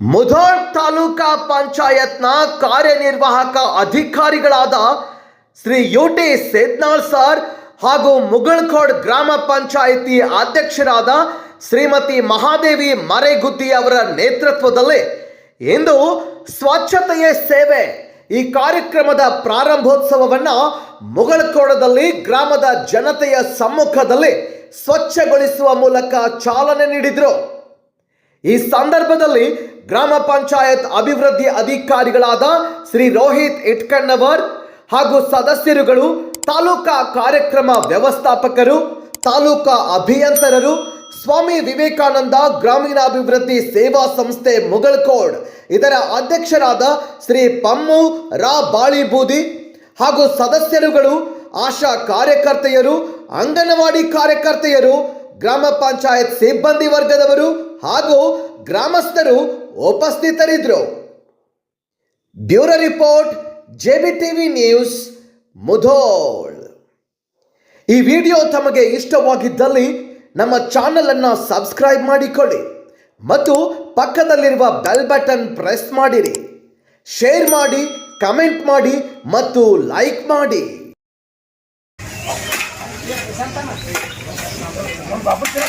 ಮುಧೋಳ್ ತಾಲೂಕಾ ಪಂಚಾಯತ್ನ ಕಾರ್ಯನಿರ್ವಾಹಕ ಅಧಿಕಾರಿಗಳಾದ Shri U T Setnal sir ಹಾಗೂ ಮುಗಳಖೋಡ್ ಗ್ರಾಮ ಪಂಚಾಯಿತಿ ಅಧ್ಯಕ್ಷರಾದ ಶ್ರೀಮತಿ ಮಹಾದೇವಿ ಮರೆಗುದ್ದಿ ಅವರ ನೇತೃತ್ವದಲ್ಲಿ ಇಂದು ಸ್ವಚ್ಛತೆಯೇ ಸೇವೆ. ಈ ಕಾರ್ಯಕ್ರಮದ ಪ್ರಾರಂಭೋತ್ಸವವನ್ನ ಮುಗಳಖೋಡದಲ್ಲಿ ಗ್ರಾಮದ ಜನತೆಯ ಸಮ್ಮುಖದಲ್ಲಿ ಸ್ವಚ್ಛಗೊಳಿಸುವ ಮೂಲಕ ಚಾಲನೆ ನೀಡಿದರು. ಈ ಸಂದರ್ಭದಲ್ಲಿ ಗ್ರಾಮ ಪಂಚಾಯತ್ ಅಭಿವೃದ್ಧಿ ಅಧಿಕಾರಿಗಳಾದ ಶ್ರೀ ರೋಹಿತ್ ಇಟ್ಕಣ್ಣವರ್ ಹಾಗೂ ಸದಸ್ಯರುಗಳು, ತಾಲೂಕಾ ಕಾರ್ಯಕ್ರಮ ವ್ಯವಸ್ಥಾಪಕರು, ತಾಲೂಕಾ ಅಭಿಯಂತರರು, ಸ್ವಾಮಿ ವಿವೇಕಾನಂದ ಗ್ರಾಮೀಣಾಭಿವೃದ್ಧಿ ಸೇವಾ ಸಂಸ್ಥೆ ಮುಗಳಕೋಡ್, ಇದರ ಅಧ್ಯಕ್ಷರಾದ ಶ್ರೀ ಪಮ್ಮು ರಾ ಬಾಳಿಬೂದಿ ಹಾಗೂ ಸದಸ್ಯರುಗಳು, ಆಶಾ ಕಾರ್ಯಕರ್ತೆಯರು, ಅಂಗನವಾಡಿ ಕಾರ್ಯಕರ್ತೆಯರು ಗ್ರಾಮ ಪಂಚಾಯತ್ ಸಿಬ್ಬಂದಿ ವರ್ಗದವರು ಹಾಗೂ ಗ್ರಾಮಸ್ಥರು ಉಪಸ್ಥಿತರಿದ್ದರು. Bureau report, JB TV news, Mudhol. ಈ ವಿಡಿಯೋ ತಮಗೆ ಇಷ್ಟವಾಗಿದ್ದಲ್ಲಿ ನಮ್ಮ ಚಾನಲ್ ಅನ್ನು ಸಬ್ಸ್ಕ್ರೈಬ್ ಮಾಡಿಕೊಳ್ಳಿ ಮತ್ತು ಪಕ್ಕದಲ್ಲಿರುವ ಬೆಲ್ ಬಟನ್ ಪ್ರೆಸ್ ಮಾಡಿರಿ. ಶೇರ್ ಮಾಡಿ, ಕಮೆಂಟ್ ಮಾಡಿ ಮತ್ತು ಲೈಕ್ ಮಾಡಿ. బాబు